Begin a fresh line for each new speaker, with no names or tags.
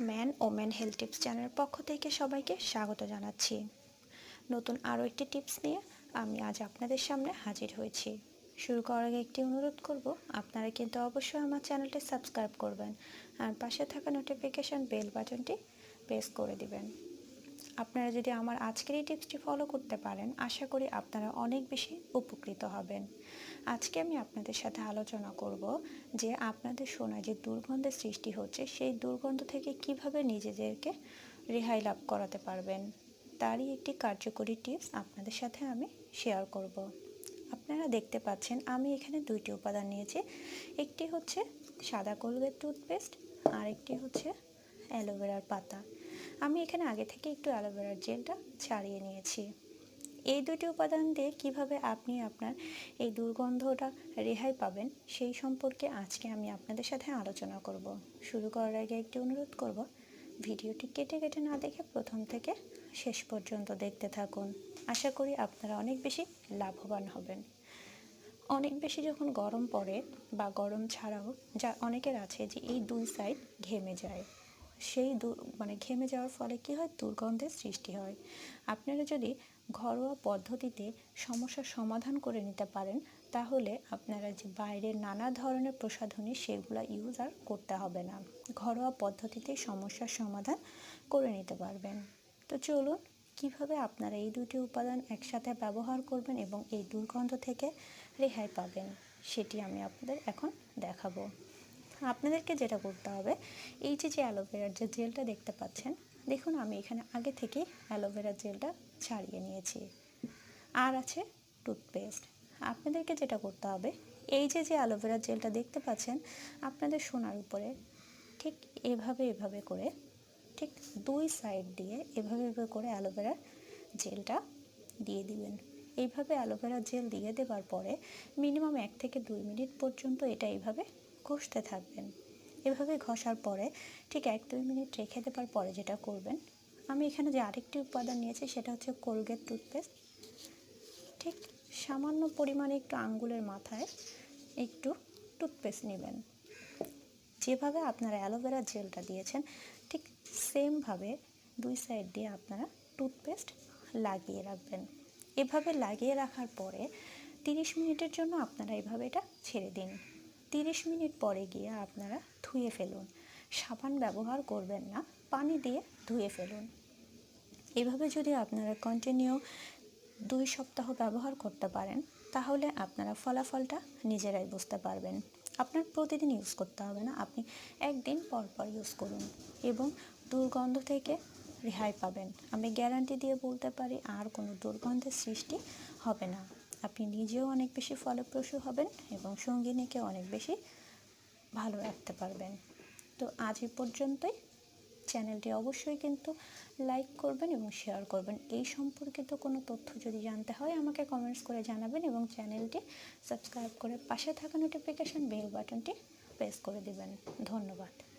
Man o man health tips চ্যানেলের পক্ষ থেকে সবাইকে স্বাগত জানাচ্ছি। নতুন আরও একটি টিপস নিয়ে আমি আজ আপনাদের সামনে হাজির হয়েছি। শুরু করার আগে একটি অনুরোধ করব, আপনারা কিন্তু অবশ্যই আমার চ্যানেলটি সাবস্ক্রাইব করবেন আর পাশে থাকা নোটিফিকেশান বেল বাটনটি প্রেস করে দিবেন। আপনারা যদি আমার আজকের এই টিপসটি ফলো করতে পারেন, আশা করি আপনারা অনেক বেশি উপকৃত হবেন। আজকে আমি আপনাদের সাথে আলোচনা করব যে আপনাদের শোনায় যে দুর্গন্ধের সৃষ্টি হচ্ছে, সেই দুর্গন্ধ থেকে কীভাবে নিজেদেরকে রেহাই লাভ করাতে পারবেন, তারই একটি কার্যকরী টিপস আপনাদের সাথে আমি শেয়ার করব। আপনারা দেখতে পাচ্ছেন, আমি এখানে দুইটি উপাদান নিয়েছি, একটি হচ্ছে সাদা কলগেট টুথপেস্ট আর একটি হচ্ছে অ্যালোভেরার পাতা। আমি এখানে আগে থেকে একটু অ্যালোভেরার জেলটা ছাড়িয়ে নিয়েছি। এই দুটি উপাদান দিয়ে কীভাবে আপনি আপনার এই দুর্গন্ধটা রেহাই পাবেন সেই সম্পর্কে আজকে আমি আপনাদের সাথে আলোচনা করব। শুরু করার আগে একটি অনুরোধ করব, ভিডিওটি কেটে কেটে না দেখে প্রথম থেকে শেষ পর্যন্ত দেখতে থাকুন। আশা করি আপনারা অনেক বেশি লাভবান হবেন। অনেক বেশি যখন গরম পড়ে বা গরম ছাড়াও, যা অনেকের আছে যে এই দুই সাইড ঘেমে যায়। সেই মানে ঘেমে যাওয়ার ফলে কী হয়? দুর্গন্ধের সৃষ্টি হয়। আপনারা যদি ঘরোয়া পদ্ধতিতে সমস্যার সমাধান করে নিতে পারেন, তাহলে আপনারা যে বাইরের নানা ধরনের প্রসাধনী সেগুলো ইউজ আর করতে হবে না। ঘরোয়া পদ্ধতিতে সমস্যার সমাধান করে নিতে পারবেন। তো চলুন, কীভাবে আপনারা এই দুটি উপাদান একসাথে ব্যবহার করবেন এবং এই দুর্গন্ধ থেকে রেহাই পাবেন, সেটি আমি আপনাদের এখন দেখাবো। আপনাদেরকে যেটা করতে হবে, এই যে যে অ্যালোভেরার যে জেলটা দেখতে পাচ্ছেন, দেখুন আমি এখানে আগে থেকে অ্যালোভেরা জেলটা ছাড়িয়ে নিয়েছি। আর আছে টুথপেস্ট আপনাদেরকে যেটা করতে হবে, এই যে যে অ্যালোভেরা জেলটা দেখতে পাচ্ছেন, আপনাদের সোনার উপরে ঠিক এভাবে এভাবে করে, ঠিক দুই সাইড দিয়ে এভাবে এভাবে করে অ্যালোভেরার জেলটা দিয়ে দিবেন। এইভাবে অ্যালোভেরা জেল দিয়ে দেওয়ার পরে মিনিমাম এক থেকে দুই মিনিট পর্যন্ত এটা এইভাবে ঘষতে থাকবেন। এভাবে ঘষার পরে ঠিক এক দুই মিনিট রেখে দেওয়ার পরে যেটা করবেন, আমি এখানে যে আরেকটি উপাদান নিয়েছি সেটা হচ্ছে কোলগেট টুথপেস্ট। ঠিক সামান্য পরিমাণে একটু আঙ্গুলের মাথায় একটু টুথপেস্ট নেবেন। যেভাবে আপনারা অ্যালোভেরা জেলটা দিয়েছেন, ঠিক সেমভাবে দুই সাইড দিয়ে আপনারা টুথপেস্ট লাগিয়ে রাখবেন। এভাবে লাগিয়ে রাখার পরে তিরিশ মিনিটের জন্য আপনারা এভাবে এটা ছেড়ে দিন। তিরিশ মিনিট পরে গিয়ে আপনারা ধুয়ে ফেলুন। সাবান ব্যবহার করবেন না, পানি দিয়ে ধুয়ে ফেলুন। এভাবে যদি আপনারা কন্টিনিউ দুই সপ্তাহ ব্যবহার করতে পারেন, তাহলে আপনারা ফলাফলটা নিজেরাই বুঝতে পারবেন। আপনার প্রতিদিন ইউজ করতে হবে না, আপনি একদিন পর পর ইউজ করুন এবং দুর্গন্ধ থেকে রেহাই পাবেন। আমি গ্যারান্টি দিয়ে বলতে পারি, আর কোনো দুর্গন্ধের সৃষ্টি হবে না। আপনি নিজেও অনেক বেশি ফলপ্রসূ হবেন এবং সঙ্গিনীকে অনেক বেশি ভালো রাখতে পারবেন। তো আজ এই পর্যন্তই। চ্যানেলটি অবশ্যই কিন্তু লাইক করবেন এবং শেয়ার করবেন। এই সম্পর্কিত কোনো তথ্য যদি জানতে হয়, আমাকে কমেন্টস করে জানাবেন এবং চ্যানেলটি সাবস্ক্রাইব করে পাশে থাকা নোটিফিকেশান বেল বাটনটি প্রেস করে দেবেন। ধন্যবাদ।